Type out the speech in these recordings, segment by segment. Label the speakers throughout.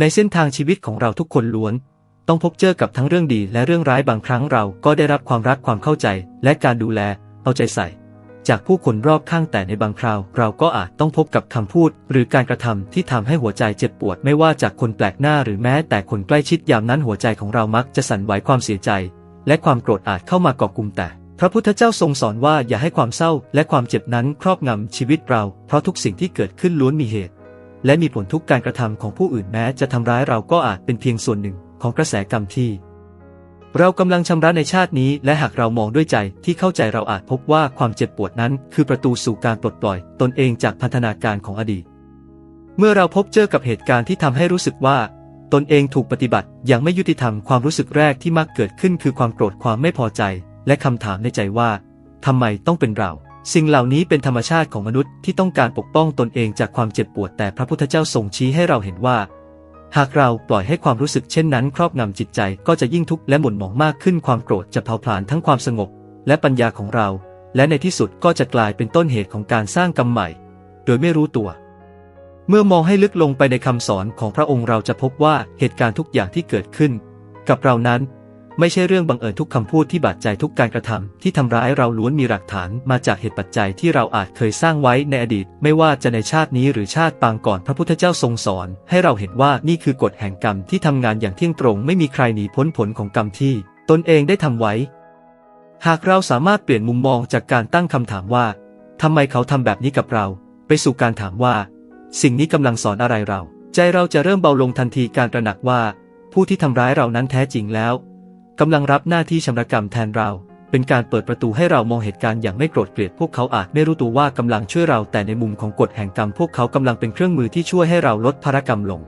Speaker 1: ในเส้นทางชีวิตของเราทุกคนล้วน ต้องพบเจอกับทั้งเรื่องดีและเรื่องร้ายบางครั้งเราก็ได้รับความรักความเข้าใจ และการดูแลเอาใจใส่ จากผู้คนรอบข้างแต่ในบางคราว เราก็อาจต้องพบกับคำพูด หรือการกระทำที่ทำให้หัวใจเจ็บปวดไม่ว่าจากคนแปลกหน้าหรือแม้แต่คนใกล้ชิดยามนั้นหัวใจของเรามักจะสั่นไหวความเสียใจ และความโกรธอาจเข้ามาเกาะกลุ่มแต่พระพุทธเจ้าทรงสอนว่าอย่าให้ความเศร้าและความเจ็บนั้นครอบงำชีวิตเรา เพราะทุกสิ่งที่เกิดขึ้นล้วนมีเหตุ และมีผลทุกการกระทำของผู้อื่นแม้จะทำร้ายเราก็อาจเป็นเพียงส่วนหนึ่งของกระแสกรรมที่ เรากำลังชำระในชาตินี้ และหากเรามองด้วยใจที่เข้าใจเราอาจพบว่าความเจ็บปวดนั้น คือประตูสู่การปลดปล่อย ตนเองจากพันธนาการของอดีต เมื่อเราพบเจอกับเหตุการณ์ที่ทำให้รู้สึกว่า ตนเองถูกปฏิบัติอย่างไม่ยุติธรรมความรู้สึกแรกที่มักเกิดขึ้นคือความโกรธความไม่พอใจ และคำถามในใจว่าทำไมต้องเป็นเรา สิ่งเหล่านี้เป็นธรรมชาติของมนุษย์ที่ต้องการปกป้องตนเองจากความเจ็บปวดแต่พระพุทธเจ้าทรงชี้ให้เราเห็นว่า หากเราปล่อยให้ความรู้สึกเช่นนั้นครอบงำจิตใจก็จะยิ่งทุกข์และหม่นหมองมากขึ้นความโกรธจะเผาผลาญทั้งความสงบ และปัญญาของเรา และในที่สุดก็จะกลายเป็นต้นเหตุของการสร้างกรรมใหม่ โดยไม่รู้ตัว เมื่อมองให้ลึกลงไปในคำสอนของพระองค์เราจะพบว่าเหตุการณ์ทุกอย่างที่เกิดขึ้น กับเรานั้น ไม่ใช่เรื่องบังเอิญทุกคำพูดที่บาดใจทุกการกระทำที่ทำร้ายเราล้วนมีหลักฐานมาจากเหตุปัจจัยที่เราอาจเคยสร้างไว้ในอดีต ไม่ว่าจะในชาตินี้หรือชาติปางก่อนพระพุทธเจ้าทรงสอน ให้เราเห็นว่านี่คือกฎแห่งกรรมที่ทำงานอย่างเที่ยงตรง ไม่มีใครหนีพ้นผลของกรรมที่ ตนเองได้ทำไว้ หากเราสามารถเปลี่ยนมุมมองจากการตั้งคำถามว่าทำไมเขาทำแบบนี้กับเรา ไปสู่การถามว่า สิ่งนี้กำลังสอนอะไรเรา ใจเราจะเริ่มเบาลงทันทีการตระหนักว่า ผู้ที่ทำร้ายเรานั้นแท้จริงแล้ว กำลังรับหน้าที่ชำระกรรมแทนเรา เป็นการเปิดประตูให้เรามองเหตุการณ์อย่างไม่โกรธเกลียดพวกเขาอาจไม่รู้ตัวว่ากำลังช่วยเราแต่ในมุมของกฎแห่งกรรมพวกเขากำลังเป็นเครื่องมือที่ช่วยให้เราลดภารกรรมลง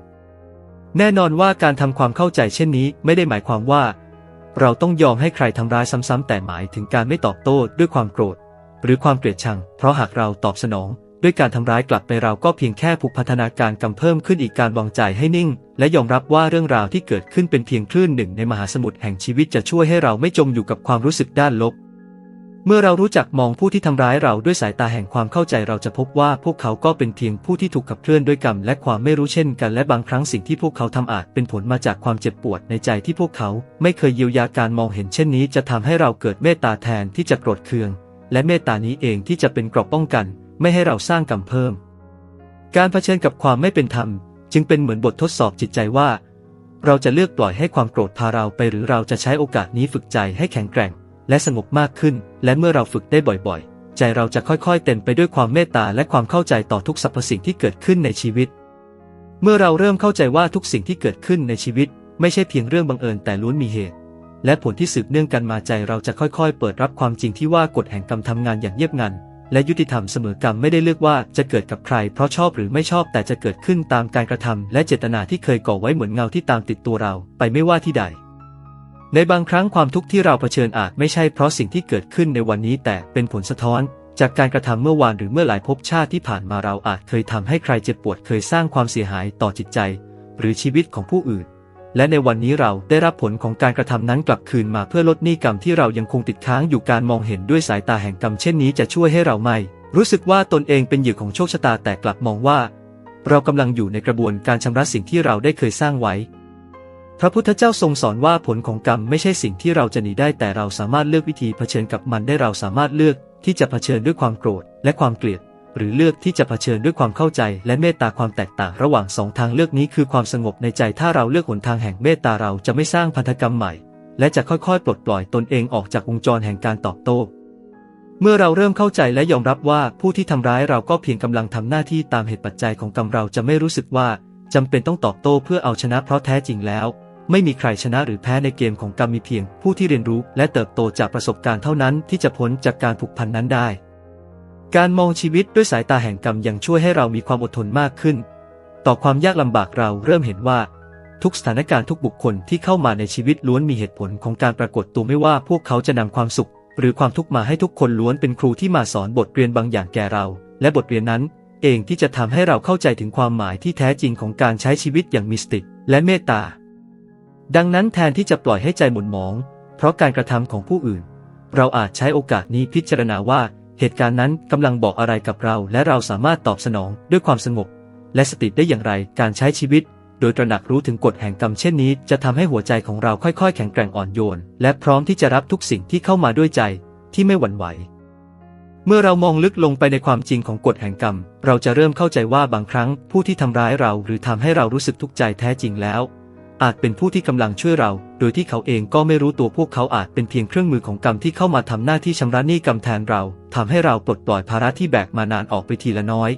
Speaker 1: แน่นอนว่าการทำความเข้าใจเช่นนี้ไม่ได้หมายความว่า เราต้องยอมให้ใครทำร้ายซ้ำๆแต่หมายถึงการไม่ตอบโต้ด้วยความโกรธ หรือความเกลียดชัง เพราะหากเราตอบสนอง ด้วยการทำร้ายกลับไปเราก็เพียงแค่ผูกพัฒนาการกรรมเพิ่มขึ้นอีกการวางใจให้นิ่ง และยอมรับว่าเรื่องราวที่เกิดขึ้นเป็นเพียงคลื่นหนึ่งในมหาสมุทรแห่งชีวิตจะช่วยให้เราไม่จมอยู่กับความรู้สึกด้านลบ เมื่อเรารู้จักมองผู้ที่ทำร้ายเราด้วยสายตาแห่งความเข้าใจเราจะพบว่าพวกเขาก็เป็นเพียงผู้ที่ถูกขับเคลื่อนด้วยกรรมและความไม่รู้เช่นกันและบางครั้งสิ่งที่พวกเขาทำอาจเป็นผลมาจากความเจ็บปวดในใจที่พวกเขาไม่เคยเยียวยาการมองเห็นเช่นนี้ จะทำให้เราเกิดเมตตาแทนที่จะโกรธเคือง และเมตตานี้เองที่จะเป็นกราะป้องกัน ไม่ให้เราสร้างกรรมเพิ่ม การเผชิญกับความไม่เป็นธรรม จึงเป็นเหมือนบททดสอบจิตใจว่า เราจะเลือกปล่อยให้ความโกรธพาเราไปหรือเราจะใช้โอกาสนี้ฝึกใจให้แข็งแกร่ง และสงบมากขึ้น และเมื่อเราฝึกได้บ่อยๆ ใจเราจะค่อยๆ เต็มไปด้วยความเมตตาและความเข้าใจต่อทุกสรรพสิ่งที่เกิดขึ้นในชีวิต เมื่อเราเริ่มเข้าใจว่าทุกสิ่งที่เกิดขึ้นในชีวิต ไม่ใช่เพียงเรื่องบังเอิญแต่ล้วนมีเหตุ และผลที่สืบเนื่องกันมาใจเราจะค่อยๆ เปิดรับความจริงที่ว่ากฎแห่งกรรมทำงานอย่างเยียบงัน และยุติธรรมเสมอกรรมไม่ได้เลือกว่าจะเกิดกับใครเพราะชอบหรือไม่ชอบแต่จะเกิดขึ้นตามการกระทำและเจตนาที่เคยก่อไว้เหมือนเงาที่ตามติดตัวเรา ไปไม่ว่าที่ใด ในบางครั้งความทุกข์ที่เราเผชิญอาจไม่ใช่เพราะสิ่งที่เกิดขึ้นในวันนี้ แต่เป็นผลสะท้อน จากการกระทำเมื่อวานหรือเมื่อหลายภพชาติที่ผ่านมาเราอาจเคยทำให้ใครเจ็บปวดเคยสร้างความเสียหายต่อจิตใจ หรือชีวิตของผู้อื่น และในวันนี้เราได้รับผลของการกระทำนั้นกลับคืนมาเพื่อลดหนี้กรรมที่เรายังคงติดค้างอยู่การมองเห็นด้วยสายตาแห่งกรรมเช่นนี้จะช่วยให้เราไม่ รู้สึกว่าตนเองเป็นเหยื่อของโชคชะตาแต่กลับมองว่า เรากำลังอยู่ในกระบวนการชำระสิ่งที่เราได้เคยสร้างไว้ พระพุทธเจ้าทรงสอนว่าผลของกรรมไม่ใช่สิ่งที่เราจะหนีได้แต่เราสามารถเลือกวิธีเผชิญกับมันได้เราสามารถเลือกที่จะเผชิญด้วยความโกรธและความเกลียด หรือเลือกที่จะเผชิญด้วยความเข้าใจและเมตตาความแตกต่างระหว่างสองทางเลือกนี้คือความสงบในใจถ้าเราเลือกหนทางแห่งเมตตาเราจะไม่สร้างพันธกรรมใหม่ และจะค่อยๆ ปลดปล่อยตนเองออกจากวงจรแห่งการตอบโต้ เมื่อเราเริ่มเข้าใจและยอมรับว่าผู้ที่ทำร้ายเราก็เพียงกำลังทำหน้าที่ตามเหตุปัจจัยของกรรมเราจะไม่รู้สึกว่าจำเป็นต้องตอบโต้เพื่อเอาชนะเพราะแท้จริงแล้ว ไม่มีใครชนะหรือแพ้ในเกมของกรรมมีเพียง ผู้ที่เรียนรู้และเติบโตจากประสบการณ์เท่านั้นที่จะพ้นจากการผูกพันนั้นได้ การมองชีวิตด้วยสายตาแห่งกรรมยังช่วยให้เรามีความอดทนมากขึ้น ต่อความยากลำบากเราเริ่มเห็นว่า ทุกสถานการณ์ทุกบุคคลที่เข้ามาในชีวิตล้วนมีเหตุผลของการปรากฏตัวไม่ว่าพวกเขาจะนำความสุข หรือความทุกข์มาให้ทุกคนล้วนเป็นครูที่มาสอนบทเรียนบางอย่างแก่เรา และบทเรียนนั้น เองที่จะทำให้เราเข้าใจถึงความหมายที่แท้จริงของการใช้ชีวิตอย่างมีสติและเมตตา ดังนั้นแทนที่จะปล่อยให้ใจหม่นหมอง เพราะการกระทำของผู้อื่น เราอาจใช้โอกาสนี้พิจารณาว่า เหตุการณ์นั้นกำลังบอกอะไรกับเรา และเราสามารถตอบสนองด้วยความสงบ และสติได้อย่างไรการใช้ชีวิต โดยตระหนักรู้ถึงกฎแห่งกรรมเช่นนี้ จะทำให้หัวใจของเราค่อยๆ แข็งแกร่งอ่อนโยน และพร้อมที่จะรับทุกสิ่งที่เข้ามาด้วยใจที่ไม่หวั่นไหว เมื่อเรามองลึกลงไปในความจริงของกฎแห่งกรรม เราจะเริ่มเข้าใจว่าบางครั้งผู้ที่ทำร้ายเราหรือทำให้เรารู้สึกทุกข์ใจแท้จริงแล้ว อาจเป็นผู้ที่กำลังช่วยเรา โดยที่เขาเองก็ไม่รู้ตัวพวกเขาอาจเป็นเพียงเครื่องมือของกรรมที่เข้ามาทำหน้าที่ชำระหนี้กรรมแทนเราทำให้เราปลดปล่อยภาระที่แบกมานานออกไปทีละน้อย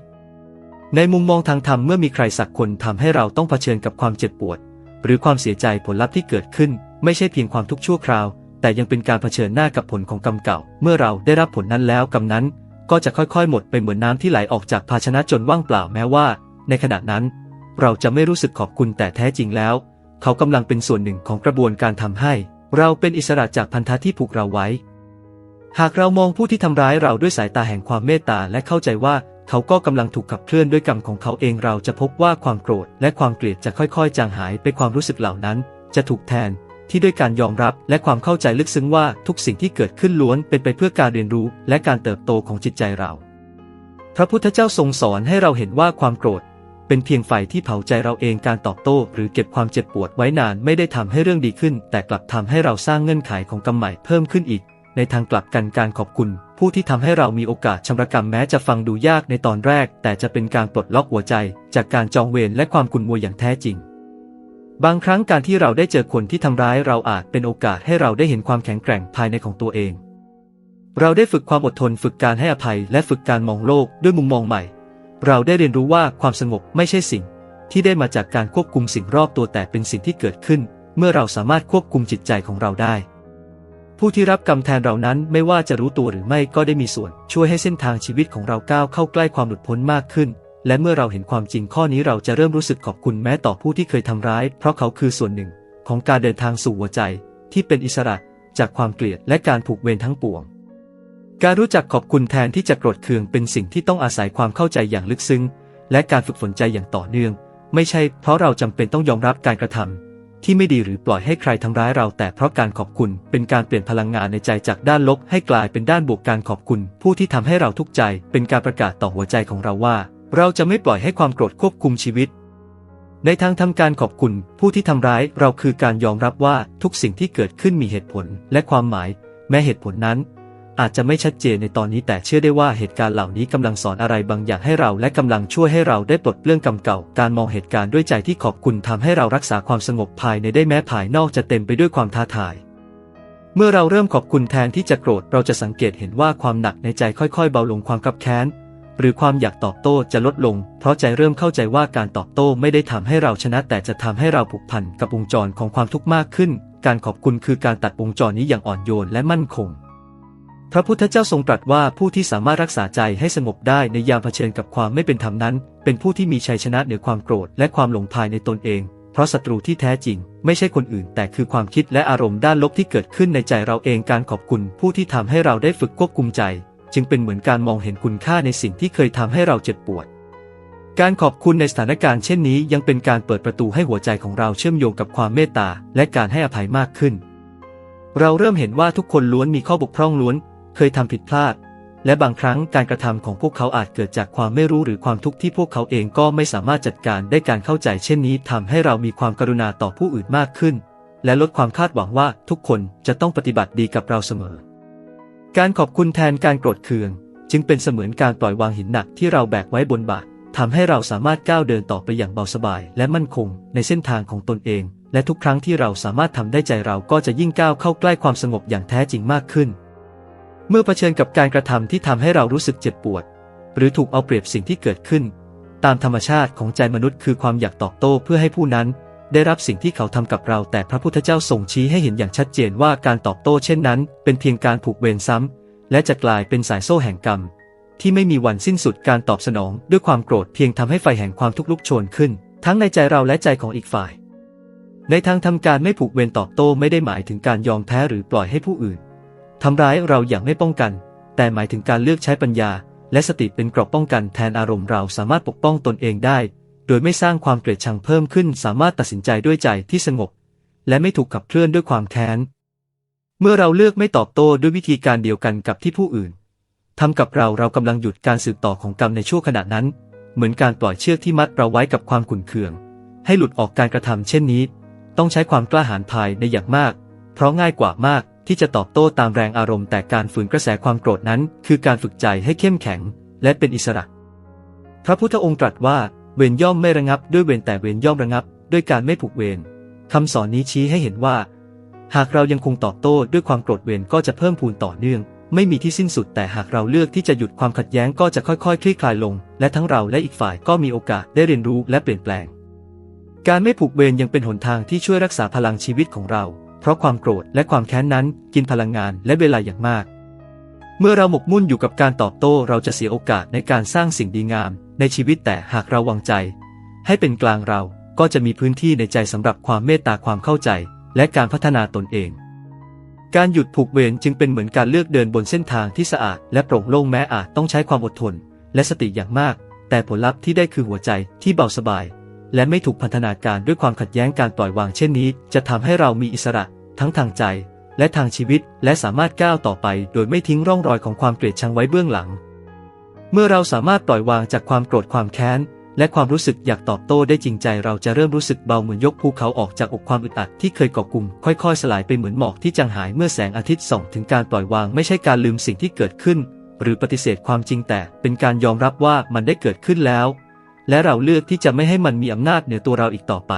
Speaker 1: ในมุมมองทางธรรมเมื่อมีใครสักคนทำให้เราต้องเผชิญกับความเจ็บปวด หรือความเสียใจผลลัพธ์ที่เกิดขึ้น ไม่ใช่เพียงความทุกข์ชั่วคราว แต่ยังเป็นการเผชิญหน้ากับผลของกรรมเก่า เมื่อเราได้รับผลนั้นแล้วกรรมนั้น ก็จะค่อยๆ หมดไปเหมือนน้ำที่ไหลออกจากภาชนะจนว่างเปล่าแม้ว่า ในขณะนั้น เราจะไม่รู้สึกขอบคุณแต่แท้จริงแล้ว เขากำลังเป็นส่วนหนึ่งของกระบวนการทำให้ เราเป็นอิสระจากพันธะที่ผูกเราไว้ หากเรามองผู้ที่ทำร้ายเราด้วยสายตาแห่งความเมตตาและเข้าใจว่าเขาก็กำลังถูกขับเคลื่อนด้วยกรรมของเขาเองเราจะพบว่าความโกรธและความเกลียดจะค่อยๆ จางหายไปความรู้สึกเหล่านั้น จะถูกแทนที่ด้วยการยอมรับและความเข้าใจลึกซึ้งว่าทุกสิ่งที่เกิดขึ้นล้วนเป็นไปเพื่อการเรียนรู้และการเติบโตของจิตใจเรา พระพุทธเจ้าทรงสอนให้เราเห็นว่าความโกรธ เป็นเพียงไฟที่เผาใจเราเองการตอบโต้ หรือเก็บความเจ็บปวดไว้นานไม่ได้ทำให้เรื่องดีขึ้น แต่กลับทำให้เราสร้างเงื่อนไขของกรรมใหม่เพิ่มขึ้นอีก ในทางกลับกันการขอบคุณ ผู้ที่ทำให้เรามีโอกาสชำระกรรมแม้จะฟังดูยากในตอนแรก แต่จะเป็นการปลดล็อกหัวใจ จากการจองเวรและความกุนมัวอย่างแท้จริง บางครั้งการที่เราได้เจอคนที่ทำร้ายเราอาจเป็นโอกาสให้เราได้เห็นความแข็งแกร่งภายในของตัวเองเราได้ฝึกความอดทนฝึกการให้อภัยและฝึกการมองโลกด้วยมุมมองใหม่ เราได้เรียนรู้ว่าความสงบไม่ใช่สิ่ง ที่ได้มาจากการควบคุมสิ่งรอบตัวแต่เป็นสิ่งที่เกิดขึ้น เมื่อเราสามารถควบคุมจิตใจของเราได้ ผู้ที่รับกรรมแทนเรานั้นไม่ว่าจะรู้ตัวหรือไม่ก็ได้มีส่วน ช่วยให้เส้นทางชีวิตของเราก้าวเข้าใกล้ความหลุดพ้นมากขึ้น และเมื่อเราเห็นความจริงข้อนี้เราจะเริ่มรู้สึกขอบคุณแม้ต่อผู้ที่เคยทำร้าย เพราะเขาคือส่วนหนึ่ง ของการเดินทางสู่หัวใจ ที่เป็นอิสระจากความเกลียดและการผูกเวรทั้งปวง การรู้จักขอบคุณแทนที่จะโกรธเคืองเป็นสิ่งที่ต้องอาศัยความเข้าใจอย่างลึกซึ้ง และการฝึกฝนใจอย่างต่อเนื่อง ไม่ใช่เพราะเราจำเป็นต้องยอมรับการกระทำที่ไม่ดีหรือปล่อยให้ใครทำร้ายเรา แต่เพราะการขอบคุณเป็นการเปลี่ยนพลังงานในใจจากด้านลบ ให้กลายเป็นด้านบวกการขอบคุณ ผู้ที่ทำให้เราทุกข์ใจ เป็นการประกาศต่อหัวใจของเราว่า เราจะไม่ปล่อยให้ความโกรธควบคุมชีวิต ในทางทำการขอบคุณ ผู้ที่ทำร้ายเราคือการยอมรับว่าทุกสิ่งที่เกิดขึ้นมีเหตุผลและความหมาย แม้เหตุผลนั้น อาจจะไม่ชัดเจนในตอนนี้แต่เชื่อได้ว่าเหตุการณ์เหล่านี้กำลังสอนอะไรบางอย่างให้เราและกำลังช่วยให้เราได้ปลดเปลื้องกรรมเก่า การมองเหตุการณ์ด้วยใจที่ขอบคุณทำให้เรารักษาความสงบภายในได้แม้ภายนอกจะเต็มไปด้วยความท้าทาย เมื่อเราเริ่มขอบคุณแทนที่จะโกรธเราจะสังเกตเห็นว่าความหนักในใจค่อยๆ เบาลงความคับแค้นหรือความอยากตอบโต้จะลดลง เพราะใจเริ่มเข้าใจว่าการตอบโต้ไม่ได้ทำให้เราชนะแต่จะทำให้เราผูกพันกับวงจรของความทุกข์มากขึ้น การขอบคุณคือการตัดวงจรนี้อย่างอ่อนโยนและมั่นคง พระพุทธเจ้าทรงตรัสว่าผู้ที่สามารถรักษาใจให้สงบได้ในยามเผชิญกับความไม่เป็นธรรมนั้น เป็นผู้ที่มีชัยชนะเหนือความโกรธและความหลงภายในตนเอง เพราะศัตรูที่แท้จริง ไม่ใช่คนอื่น แต่คือความคิดและอารมณ์ด้านลบที่เกิดขึ้นในใจเราเองการขอบคุณผู้ที่ทำให้เราได้ฝึกควบคุมใจ จึงเป็นเหมือนการมองเห็นคุณค่าในสิ่งที่เคยทำให้เราเจ็บปวด การขอบคุณในสถานการณ์เช่นนี้ยังเป็นการเปิดประตูให้หัวใจของเราเชื่อมโยงกับความเมตตาและการให้อภัยมากขึ้น เราเริ่มเห็นว่าทุกคนล้วนมีข้อบกพร่องล้วน เคยทำผิดพลาด และบางครั้งการกระทำของพวกเขาอาจเกิดจากความไม่รู้หรือความทุกข์ที่พวกเขาเองก็ไม่สามารถจัดการได้การเข้าใจเช่นนี้ทำให้เรามีความกรุณาต่อผู้อื่นมากขึ้น และลดความคาดหวังว่าทุกคนจะต้องปฏิบัติดีกับเราเสมอ การขอบคุณแทนการโกรธเคือง จึงเป็นเสมือนการปล่อยวางหินหนักที่เราแบกไว้บนบ่าทำให้เราสามารถก้าวเดินต่อไปอย่างเบาสบาย และมั่นคงในเส้นทางของตนเอง และทุกครั้งที่เราสามารถทำได้ใจเราก็จะยิ่งก้าวเข้าใกล้ความสงบอย่างแท้จริงมากขึ้น เมื่อเผชิญกับการกระทำที่ทำให้เรารู้สึกเจ็บปวด หรือถูกเอาเปรียบสิ่งที่เกิดขึ้น ตามธรรมชาติของใจมนุษย์คือความอยากตอบโต้เพื่อให้ผู้นั้น ได้รับสิ่งที่เขาทำกับเรา แต่พระพุทธเจ้าทรงชี้ให้เห็นอย่างชัดเจนว่าการตอบโต้เช่นนั้น เป็นเพียงการผูกเวรซ้ำและจะกลายเป็นสายโซ่แห่งกรรม ที่ไม่มีวันสิ้นสุดการตอบสนองด้วยความโกรธเพียงทำให้ไฟแห่งความทุกข์ลุกโชนขึ้น ทั้งในใจเราและใจของอีกฝ่าย ในทางทำการไม่ผูกเวรตอบโต้ไม่ได้หมายถึงการยอมแพ้หรือปล่อยให้ผู้อื่น ทำร้ายเราอย่างไม่ป้องกัน แต่หมายถึงการเลือกใช้ปัญญา และสติเป็นเกราะป้องกันแทนอารมณ์เราสามารถปกป้องตนเองได้ โดยไม่สร้างความเกลียดชังเพิ่มขึ้น สามารถตัดสินใจด้วยใจที่สงบ และไม่ถูกขับเคลื่อนด้วยความแค้น เมื่อเราเลือกไม่ตอบโต้ด้วยวิธีการเดียวกันกับที่ผู้อื่นทำกับเราเรากำลังหยุดการสืบต่อของกรรมในช่วงขณะนั้น เหมือนการปล่อยเชือกที่มัดเราไว้กับความขุ่นเคือง ให้หลุดออกการกระทำเช่นนี้ ต้องใช้ความกล้าหาญภายในอย่างมาก เพราะง่ายกว่ามาก ที่จะตอบโต้ตามแรงอารมณ์แต่การฝืนกระแสความโกรธนั้น คือการฝึกใจให้เข้มแข็ง และเป็นอิสระ พระพุทธองค์ตรัสว่า เวรย่อมไม่ระงับด้วยเวรแต่เวรย่อมระงับ ด้วยการไม่ผูกเวรคำสอนนี้ชี้ให้เห็นว่า หากเรายังคงตอบโต้ด้วยความโกรธเวรก็จะเพิ่มพูนต่อเนื่อง ไม่มีที่สิ้นสุดแต่หากเราเลือกที่จะหยุดความขัดแย้งก็จะค่อยๆ คลี่คลายลง และทั้งเราและอีกฝ่ายก็มีโอกาสได้เรียนรู้และเปลี่ยนแปลง การไม่ผูกเวรยังเป็นหนทางที่ช่วยรักษาพลังชีวิตของเรา ราะความโกรธและความแค้นนั้นกินพลังงานและเวลาอย่างมาก เมื่อเราหมกมุ่นอยู่กับการตอบโต้เราจะเสียโอกาสในการสร้างสิ่งดีงาม ในชีวิตแต่หากเราวางใจ ให้เป็นกลางเราก็จะมีพื้นที่ในใจสำหรับความเมตตาความเข้าใจ และการพัฒนาตนเอง การหยุดผูกเวรจึงเป็นเหมือนการเลือกเดินบนเส้นทางที่สะอาด และโปร่งโล่งแม้อาจต้องใช้ความอดทน และสติอย่างมาก แต่ผลลัพธ์ที่ได้คือหัวใจที่เบาสบาย และไม่ถูกพันธนาการด้วยความขัดแย้งการปล่อยวางเช่นนี้ จะทำให้เรามีอิสระ ทั้งทางใจ และทางชีวิต และสามารถก้าวต่อไป โดยไม่ทิ้งร่องรอยของความเกลียดชังไว้เบื้องหลัง เมื่อเราสามารถปล่อยวางจากความโกรธความแค้น และความรู้สึกอยากตอบโต้ได้จริงใจ เราจะเริ่มรู้สึกเบาเหมือนยกภูเขาออกจากอกความอึดอัดที่เคยก่อกลุ่มค่อยๆ สลายไปเหมือนหมอกที่จางหายเมื่อแสงอาทิตย์ส่อง ถึงการปล่อยวางไม่ใช่การลืมสิ่งที่เกิดขึ้น หรือปฏิเสธความจริงแต่เป็นการยอมรับว่ามันได้เกิดขึ้นแล้ว และเราเลือกที่จะไม่ให้มันมีอำนาจเหนือตัวเราอีกต่อไป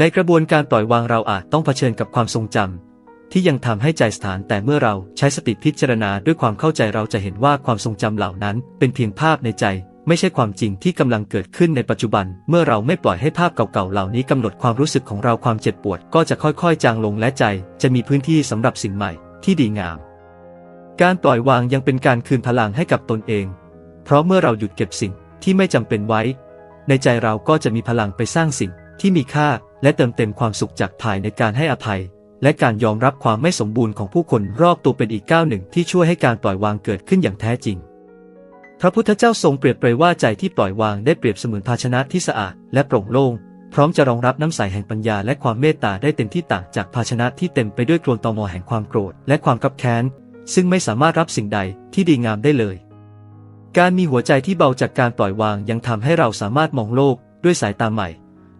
Speaker 1: ในกระบวนการปล่อยวางเราอาจต้องเผชิญกับความทรงจำที่ยังทำให้ใจสถานแต่เมื่อเราใช้สติพิจารณาด้วยความเข้าใจเราจะเห็นว่าความทรงจำเหล่านั้น เป็นเพียงภาพในใจ ไม่ใช่ความจริงที่กำลังเกิดขึ้นในปัจจุบัน เมื่อเราไม่ปล่อยให้ภาพเก่าๆเหล่านี้กำหนดความรู้สึกของเราความเจ็บปวด ก็จะค่อยๆ จางลงและใจ จะมีพื้นที่สำหรับสิ่งใหม่ที่ดีงาม การปล่อยวางยังเป็นการคืนพลังให้กับตนเอง เพราะเมื่อเราหยุดเก็บสิ่งที่ไม่จำเป็นไว้ ในใจเราก็จะมีพลังไปสร้างสิ่ง ที่มีค่าและเติมเต็มความสุขจากภายในการให้อภัย และการยอมรับความไม่สมบูรณ์ของผู้คนรอบตัวเป็นอีกก้าวหนึ่งที่ช่วยให้การปล่อยวางเกิดขึ้นอย่างแท้จริง พระพุทธเจ้าทรงเปรียบเปรยว่าใจที่ปล่อยวางได้เปรียบเสมือนภาชนะที่สะอาดและโปร่งโล่งพร้อมจะรองรับน้ำใสแห่งปัญญาและความเมตตาได้เต็มที่ต่างจากภาชนะที่เต็มไปด้วยโคลนตอมอแห่งความโกรธและความกับแค้น ซึ่งไม่สามารถรับสิ่งใดที่ดีงามได้เลย การมีหัวใจที่เบาจากการปล่อยวางยังทำให้เราสามารถมองโลกด้วยสายตาใหม่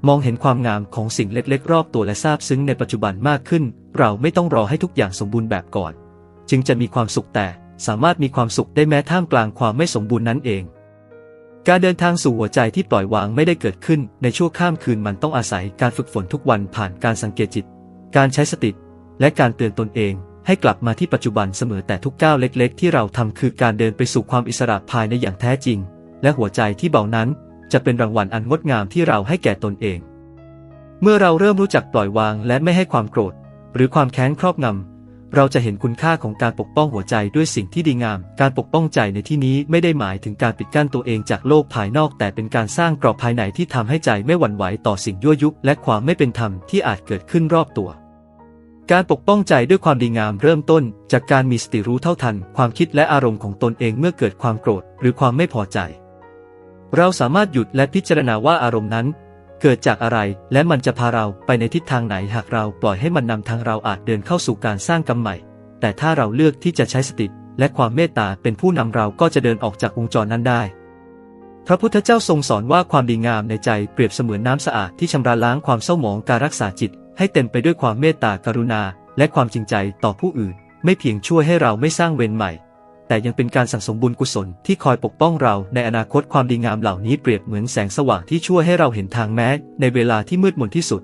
Speaker 1: มองเห็นความงามของสิ่งเล็กๆ รอบตัวและซาบซึ้งในปัจจุบันมากขึ้น เราไม่ต้องรอให้ทุกอย่างสมบูรณ์แบบก่อน จึงจะมีความสุขแต่สามารถมีความสุขได้แม้ท่ามกลางความไม่สมบูรณ์นั้นเอง การเดินทางสู่หัวใจที่ปล่อยวางไม่ได้เกิดขึ้นในชั่วข้ามคืนมันต้องอาศัยการฝึกฝนทุกวันผ่านการสังเกตจิต การใช้สติ และการเตือนตนเอง ให้กลับมาที่ปัจจุบันเสมอแต่ทุกก้าวเล็ก ๆ ที่เราทำคือการเดินไปสู่ความอิสระภายในอย่างแท้จริง และหัวใจที่เบานั้น จะเป็นรางวัลอันงดงามที่เราให้แก่ตนเอง เมื่อเราเริ่มรู้จักปล่อยวางและไม่ให้ความโกรธ หรือความแค้นครอบงำ เราจะเห็นคุณค่าของการปกป้องหัวใจด้วยสิ่งที่ดีงาม การปกป้องใจในที่นี้ไม่ได้หมายถึงการปิดกั้นตัวเองจากโลกภายนอก แต่เป็นการสร้างกรอบภายในที่ทำให้ใจไม่หวั่นไหวต่อสิ่งยั่วยุและความไม่เป็นธรรมที่อาจเกิดขึ้นรอบตัวการปกป้องใจด้วยความดีงามเริ่มต้น จากการมีสติรู้เท่าทัน ความคิดและอารมณ์ของตนเองเมื่อเกิดความโกรธ หรือความไม่พอใจ เราสามารถหยุดและพิจารณาว่าอารมณ์นั้น เกิดจากอะไรและมันจะพาเราไปในทิศทางไหนหากเราปล่อยให้มันนำทางเราอาจเดินเข้าสู่การสร้างกรรมใหม่ แต่ถ้าเราเลือกที่จะใช้สติและความเมตตาเป็นผู้นำเราก็จะเดินออกจากวงจรนั้นได้ พระพุทธเจ้าทรงสอนว่าความดีงามในใจเปรียบเสมือนน้ำสะอาดที่ชำระล้างความเศร้าหมองการรักษาจิต ให้เต็มไปด้วยความเมตตากรุณา และความจริงใจต่อผู้อื่น ไม่เพียงช่วยให้เราไม่สร้างเวรใหม่ แต่ยังเป็นการสั่งสมบุญกุศลที่คอยปกป้องเราในอนาคตความดีงามเหล่านี้เปรียบเหมือนแสงสว่างที่ช่วยให้เราเห็นทางแม้ในเวลาที่มืดมนที่สุด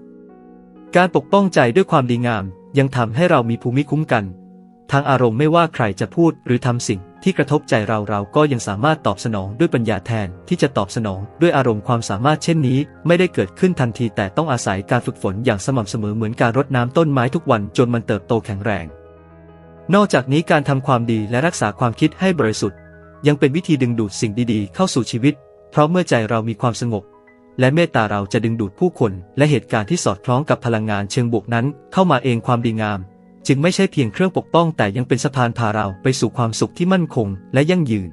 Speaker 1: การปกป้องใจด้วยความดีงาม ยังทำให้เรามีภูมิคุ้มกัน ทางอารมณ์ไม่ว่าใครจะพูดหรือทำสิ่งที่กระทบใจเราเราก็ยังสามารถตอบสนองด้วยปัญญาแทนที่จะตอบสนองด้วยอารมณ์ความสามารถเช่นนี้ ไม่ได้เกิดขึ้นทันทีแต่ต้องอาศัยการฝึกฝนอย่างสม่ำเสมอเหมือนการรดน้ำต้นไม้ทุกวันจนมันเติบโตแข็งแรง นอกจากนี้การทำความดีและรักษาความคิดให้บริสุทธิ์ ยังเป็นวิธีดึงดูดสิ่งดีๆ เข้าสู่ชีวิต เพราะเมื่อใจเรามีความสงบ และเมตตาเราจะดึงดูดผู้คนและเหตุการณ์ที่สอดคล้องกับพลังงานเชิงบวกนั้น เข้ามาเองความดีงาม จึงไม่ใช่เพียงเครื่องปกป้องแต่ยังเป็นสะพานพาเราไปสู่ความสุขที่มั่นคงและยั่งยืน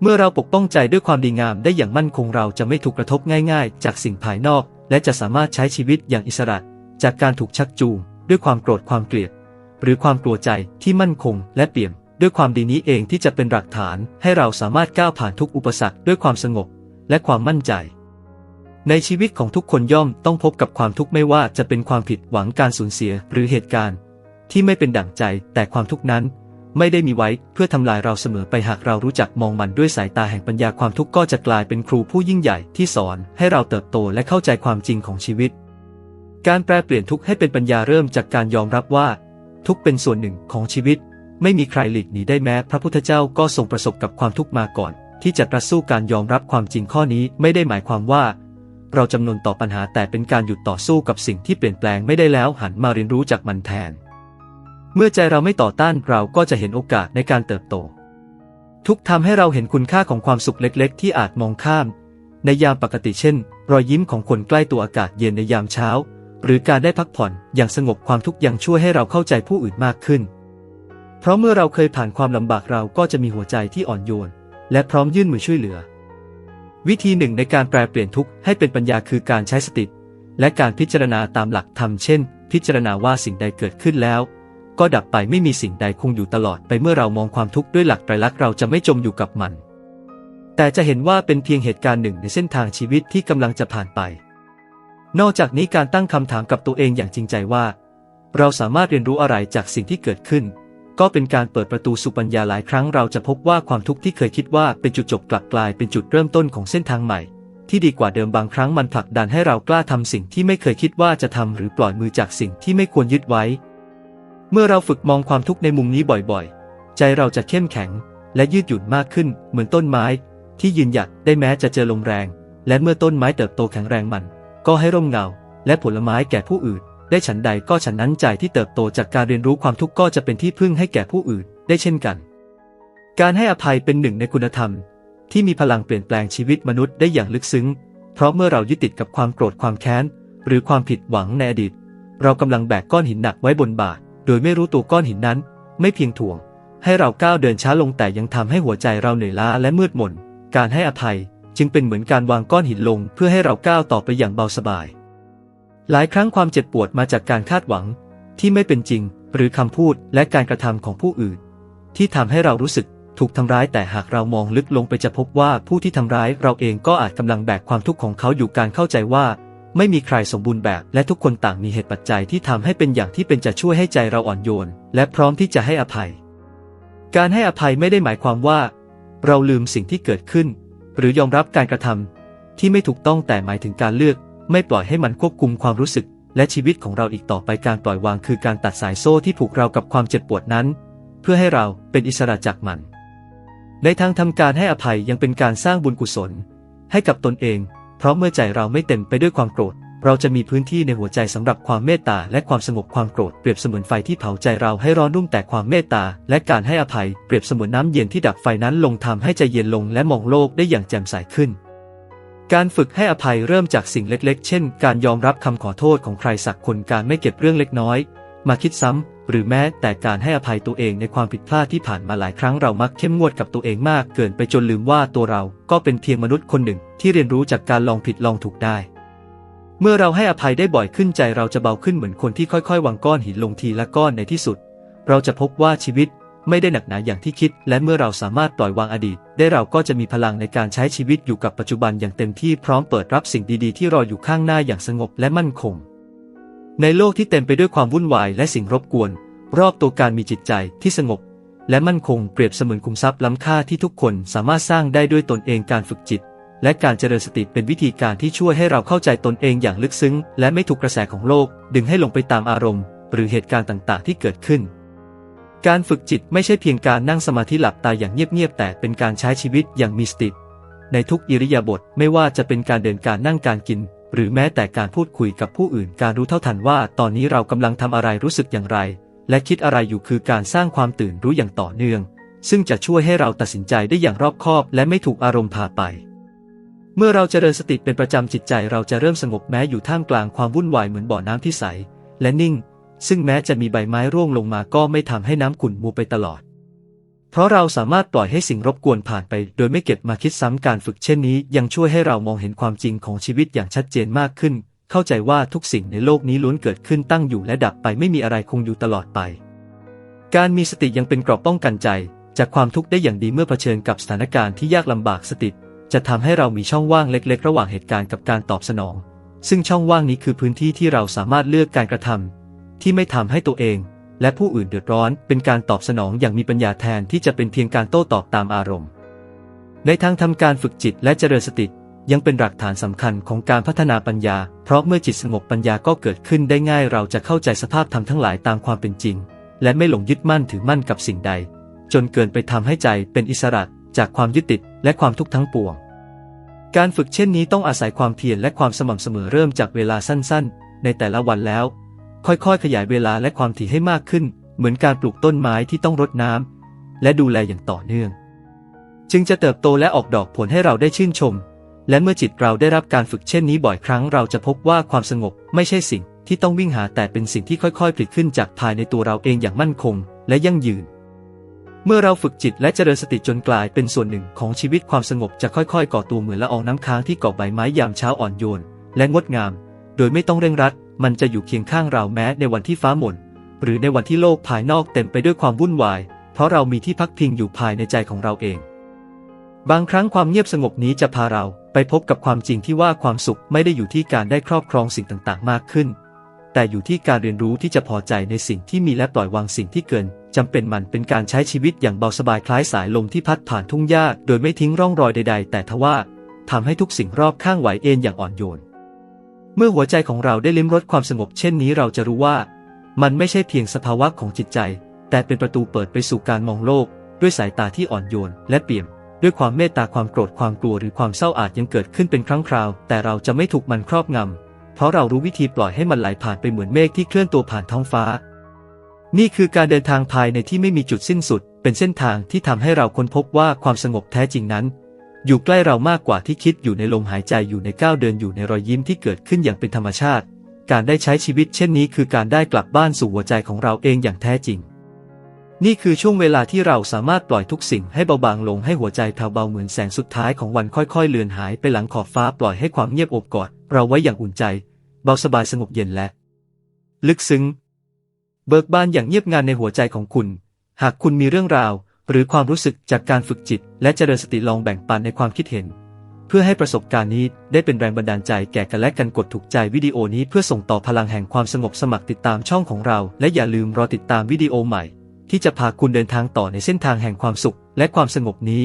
Speaker 1: เมื่อเราปกป้องใจด้วยความดีงามได้อย่างมั่นคงเราจะไม่ถูกกระทบง่าย ๆ จากสิ่งภายนอก และจะสามารถใช้ชีวิตอย่างอิสระ จากการถูกชักจูงด้วยความโกรธความเกลียด หรือความกลัวใจที่มั่นคงและเปี่ยม ด้วยความดีนี้เองที่จะเป็นหลักฐานให้เราสามารถก้าวผ่านทุกอุปสรรคด้วยความสงบ และความมั่นใจ ในชีวิตของทุกคนย่อมต้องพบกับความทุกข์ไม่ว่าจะเป็นความผิดหวังการสูญเสียหรือเหตุการณ์ ที่ไม่เป็นดั่งใจแต่ความทุกข์นั้นไม่ได้มีไว้เพื่อทำลายเราเสมอไปหากเรารู้จักมองมันด้วยสายตาแห่งปัญญาความทุกข์ก็จะกลายเป็นครูผู้ยิ่งใหญ่ที่สอนให้เราเติบโตและเข้าใจความจริงของชีวิต การแปลเปลี่ยนทุกข์ให้เป็นปัญญาเริ่มจากการยอมรับว่า ทุกเป็นส่วนหนึ่งของชีวิต ไม่มีใครหลีกหนีได้แม้พระพุทธเจ้าก็ทรงประสบกับความทุกข์มาก่อน ที่จะตรัสสู้การยอมรับความจริงข้อนี้ไม่ได้หมายความว่า เราจำนนต่อปัญหาแต่เป็นการหยุดต่อสู้กับสิ่งที่เปลี่ยนแปลงไม่ได้แล้วหันมาเรียนรู้จากมันแทน เมื่อใจเราไม่ต่อต้านเราก็จะเห็นโอกาสในการเติบโต ทุกทำให้เราเห็นคุณค่าของความสุขเล็ก ๆ ที่อาจมองข้าม ในยามปกติเช่น รอยยิ้มของคนใกล้ตัวอากาศเย็นในยามเช้า หรือการได้พักผ่อนอย่างสงบความทุกข์ยังช่วยให้เราเข้าใจผู้อื่นมากขึ้น เพราะเมื่อเราเคยผ่านความลำบากเราก็จะมีหัวใจที่อ่อนโยน และพร้อมยื่นมือช่วยเหลือ วิธีหนึ่งในการแปลเปลี่ยนทุกข์ให้เป็นปัญญาคือการใช้สติและการพิจารณาตามหลักธรรมเช่น พิจารณาว่าสิ่งใดเกิดขึ้นแล้ว ก็ดับไปไม่มีสิ่งใดคงอยู่ตลอดไปเมื่อเรามองความทุกข์ด้วยหลักไตรลักษณ์เราจะไม่จมอยู่กับมัน แต่จะเห็นว่าเป็นเพียงเหตุการณ์หนึ่งในเส้นทางชีวิตที่กำลังจะผ่านไป นอกจากนี้การตั้งคำถามกับตัวเองอย่างจริงใจว่า เราสามารถเรียนรู้อะไรจากสิ่งที่เกิดขึ้น ก็เป็นการเปิดประตูสู่ปัญญาหลายครั้งเราจะพบว่าความทุกข์ที่เคยคิดว่าเป็นจุดจบกลับกลายเป็นจุดเริ่มต้นของเส้นทางใหม่ ที่ดีกว่าเดิมบางครั้งมันผลักดันให้เรากล้าทำสิ่งที่ไม่เคยคิดว่าจะทำหรือปล่อยมือจากสิ่งที่ไม่ควรยึดไว้ เมื่อเราฝึกมองความทุกข์ในมุมนี้บ่อยๆ ใจเราจะเข้มแข็ง และยืดหยุ่นมากขึ้น เหมือนต้นไม้ ที่ยืนหยัดได้แม้จะเจอลมแรง และเมื่อต้นไม้เติบโตแข็งแรงมัน ก็ให้ร่มเงา และผลไม้แก่ผู้อื่น ได้ฉันใดก็ฉันนั้นใจที่เติบโตจากการเรียนรู้ความทุกข์ก็จะเป็นที่พึ่งให้แก่ผู้อื่น ได้เช่นกัน การให้อภัยเป็นหนึ่งในคุณธรรม ที่มีพลังเปลี่ยนแปลงชีวิตมนุษย์ได้อย่างลึกซึ้ง เพราะเมื่อเรายึดติดกับความโกรธความแค้น หรือความผิดหวังในอดีต เรากำลังแบกก้อนหินหนักไว้บนบ่าโดยไม่รู้ตัวก้อนหินนั้น ไม่เพียงถ่วง ให้เราก้าวเดินช้าลงแต่ยังทำให้หัวใจเราเหนื่อยล้าและมืดมนการให้อภัย จึงเป็นเหมือนการวางก้อนหินลงเพื่อให้เราก้าวต่อไปอย่างเบาสบาย หลายครั้งความเจ็บปวดมาจากการคาดหวัง ที่ไม่เป็นจริง หรือคำพูดและการกระทำของผู้อื่น ที่ทำให้เรารู้สึกถูกทำร้ายแต่หากเรามองลึกลงไปจะพบว่าผู้ที่ทำร้ายเราเองก็อาจกำลังแบกความทุกข์ของเขาอยู่การเข้าใจว่า ไม่มีใครสมบูรณ์แบบและทุกคนต่างมีเหตุปัจจัยที่ทำให้เป็นอย่างที่เป็นจะช่วยให้ใจเราอ่อนโยน และพร้อมที่จะให้อภัย การให้อภัยไม่ได้หมายความว่า เราลืมสิ่งที่เกิดขึ้น หรือยอมรับการกระทำที่ไม่ถูกต้องแต่หมายถึงการเลือก ไม่ปล่อยให้มันควบคุมความรู้สึก และชีวิตของเราอีกต่อไปการปล่อยวางคือการตัดสายโซ่ที่ผูกเรากับความเจ็บปวดนั้น เพื่อให้เราเป็นอิสระจากมัน ในทางทำการให้อภัยยังเป็นการสร้างบุญกุศล ให้กับตนเอง เพราะเมื่อใจเราไม่เต็มไปด้วยความโกรธ เราจะมีพื้นที่ในหัวใจสำหรับความเมตตาและความสงบความโกรธเปรียบเสมือนไฟที่เผาใจเราให้ร้อนรุ่มแต่ความเมตตาและการให้อภัยเปรียบเสมือนน้ำเย็นที่ดับไฟนั้นลงทำให้ใจเย็นลงและมองโลกได้อย่างแจ่มใสขึ้น การฝึกให้อภัยเริ่มจากสิ่งเล็กๆ เช่น การยอมรับคำขอโทษของใครสักคนการไม่เก็บเรื่องเล็กน้อย มาคิดซ้ำหรือแม้แต่การให้อภัยตัวเองในความผิดพลาดที่ผ่านมาหลายครั้งเรามักเข้มงวดกับตัวเองมาก เกินไปจนลืมว่าตัวเราก็เป็นเพียงมนุษย์คนหนึ่งที่เรียนรู้จากการลองผิดลองถูกได้ เมื่อเราให้อภัยได้บ่อยขึ้นใจเราจะเบาขึ้นเหมือนคนที่ค่อยๆวางก้อนหินลงทีละก้อนในที่สุด เราจะพบว่าชีวิตไม่ได้หนักหนาอย่างที่คิด และเมื่อเราสามารถปล่อยวางอดีต ได้เราก็จะมีพลังในการใช้ชีวิตอยู่กับปัจจุบันอย่างเต็มที่พร้อมเปิดรับสิ่งดีๆ ที่รออยู่ข้างหน้าอย่างสงบและมั่นคง ในโลกที่เต็มไปด้วยความวุ่นวายและสิ่งรบกวน รอบตัวการมีจิตใจที่สงบ และมั่นคงเปรียบเสมือนคุมทรัพย์ล้ำค่าที่ทุกคนสามารถสร้างได้ด้วยตนเองการฝึกจิต และการเจริญสติเป็นวิธีการที่ช่วยให้เราเข้าใจตนเองอย่างลึกซึ้ง และไม่ถูกกระแสของโลก ดึงให้ลงไปตามอารมณ์ หรือเหตุการณ์ต่างๆ ที่เกิดขึ้น การฝึกจิตไม่ใช่เพียงการนั่งสมาธิหลับตาอย่างเงียบๆแต่เป็นการใช้ชีวิตอย่างมีสติ ในทุกอิริยาบถไม่ว่าจะเป็นการเดินการนั่งการกิน หรือแม้แต่การพูดคุยกับผู้อื่น การรู้เท่าทันว่า ตอนนี้เรากำลังทำอะไรรู้สึกอย่างไร และคิดอะไรอยู่คือการสร้างความตื่นรู้อย่างต่อเนื่อง ซึ่งจะช่วยให้เราตัดสินใจได้อย่างรอบคอบ และไม่ถูกอารมณ์พาไป เมื่อเราเจริญสติเป็นประจำจิตใจเราจะเริ่มสงบแม้อยู่ท่ามกลางความวุ่นวายเหมือนบ่อน้ำที่ใส และนิ่ง ซึ่งแม้จะมีใบไม้ร่วงลงมาก็ไม่ทำให้น้ำขุ่นมัวไปตลอด เพราะเราสามารถปล่อยให้สิ่งรบกวนผ่านไป โดยไม่เก็บมาคิดซ้ำการฝึกเช่นนี้ ยังช่วยให้เรามองเห็นความจริงของชีวิตอย่างชัดเจนมากขึ้น เข้าใจว่าทุกสิ่งในโลกนี้ล้วนเกิดขึ้นตั้งอยู่และดับไปไม่มีอะไรคงอยู่ตลอดไป การมีสติยังเป็นเกราะป้องกันใจ จากความทุกข์ได้อย่างดีเมื่อเผชิญกับสถานการณ์ที่ยากลำบากสติ จะทำให้เรามีช่องว่างเล็ก ๆ ระหว่างเหตุการณ์กับการตอบสนอง ซึ่งช่องว่างนี้คือพื้นที่ที่เราสามารถเลือกการกระทำที่ไม่ทำให้ตัวเอง และผู้อื่นเดือดร้อน เป็นการตอบสนองอย่างมีปัญญาแทนที่จะเป็นเพียงการโต้ตอบตามอารมณ์ ในทางทำการฝึกจิตและเจริญสติยังเป็นหลักฐานสำคัญของการพัฒนาปัญญา เพราะเมื่อจิตสงบปัญญาก็เกิดขึ้นได้ง่ายเราจะเข้าใจสภาพธรรมทั้งหลายตามความเป็นจริง และไม่หลงยึดมั่นถือมั่นกับสิ่งใด จนเกินไปทำให้ใจเป็นอิสระจากความยึดติด และความทุกข์ทั้งปวง การฝึกเช่นนี้ต้องอาศัยความเพียรและความสม่ำเสมอเริ่มจากเวลาสั้นๆ ในแต่ละวันแล้ว ค่อยๆ ขยายเวลาและความถี่ให้มากขึ้น เหมือนการปลูกต้นไม้ที่ต้องรดน้ำและดูแลอย่างต่อเนื่อง จึงจะเติบโตและออกดอกผลให้เราได้ชื่นชม และเมื่อจิตเราได้รับการฝึกเช่นนี้บ่อยครั้งเราจะพบว่าความสงบไม่ใช่สิ่งที่ต้องวิ่งหาแต่เป็นสิ่งที่ค่อยๆผลิตขึ้นจากภายในตัวเราเองอย่างมั่นคง และยั่งยืน เมื่อเราฝึกจิตและเจริญสติจนกลายเป็นส่วนหนึ่งของชีวิตความสงบจะค่อยๆ ก่อตัวเหมือนละอองน้ำค้างที่เกาะใบไม้ยามเช้าอ่อนโยน และงดงาม โดยไม่ต้องเร่งรัด มันจะอยู่เคียงข้างเราแม้ในวันที่ฟ้าหม่นหรือในวันที่โลกภายนอกเต็มไปด้วยความวุ่นวาย เพราะเรามีที่พักพิงอยู่ภายในใจของเราเอง บางครั้งความเงียบสงบนี้จะพาเราไปพบกับความจริงที่ว่าความสุขไม่ได้อยู่ที่การได้ครอบครองสิ่งต่างๆ มากขึ้น แต่อยู่ที่การเรียนรู้ที่จะพอใจในสิ่งที่มีและปล่อยวางสิ่งที่เกินจำเป็นมันเป็นการใช้ชีวิตอย่างเบาสบายคล้ายสายลมที่พัดผ่านทุ่งหญ้าโดยไม่ทิ้งร่องรอยใด ๆ แต่ทว่าทำให้ทุกสิ่งรอบข้างไหวเอ็นอย่างอ่อนโยน เมื่อหัวใจของเราได้ลิ้มรสความสงบเช่นนี้เราจะรู้ว่า มันไม่ใช่เพียงสภาวะของจิตใจ แต่เป็นประตูเปิดไปสู่การมองโลก ด้วยสายตาที่อ่อนโยน และเปี่ยม ด้วยความเมตตาความโกรธความกลัวหรือความเศร้าอาจยังเกิดขึ้นเป็นครั้งคราว แต่เราจะไม่ถูกมันครอบงำ เพราะเรารู้วิธีปล่อยให้มันไหลผ่านไปเหมือนเมฆที่เคลื่อนตัวผ่านท้องฟ้า นี่คือการเดินทางภายในที่ไม่มีจุดสิ้นสุด เป็นเส้นทางที่ทำให้เราค้นพบว่าความสงบแท้จริงนั้น อยู่ใกล้เรามากกว่าที่คิดอยู่ในลมหายใจอยู่ในก้าวเดินอยู่ในรอยยิ้มที่เกิดขึ้นอย่างเป็นธรรมชาติ การได้ใช้ชีวิตเช่นนี้คือการได้กลับบ้านสู่หัวใจของเราเองอย่างแท้จริง นี่คือช่วงเวลาที่เราสามารถปล่อยทุกสิ่งให้เบาบางลงให้หัวใจแผ่วเบาเหมือนแสงสุดท้ายของวันค่อยๆ เลือนหายไปหลังขอบฟ้าปล่อยให้ความเงียบโอบกอด เราไว้อย่างอุ่นใจ เบาสบายสงบเย็นและ ลึกซึ้ง เบิกบานอย่างเงียบงานในหัวใจของคุณ หากคุณมีเรื่องราว หรือความรู้สึกจากการฝึกจิต และเจริญสติลองแบ่งปันในความคิดเห็น เพื่อให้ประสบการณ์นี้ได้เป็นแรงบันดาลใจแก่กันและกันกดถูกใจวิดีโอนี้เพื่อส่งต่อพลังแห่งความสงบสมัครติดตามช่องของเรา และอย่าลืมรอติดตามวิดีโอใหม่ ที่จะพาคุณเดินทางต่อในเส้นทางแห่งความสุข และความสงบนี้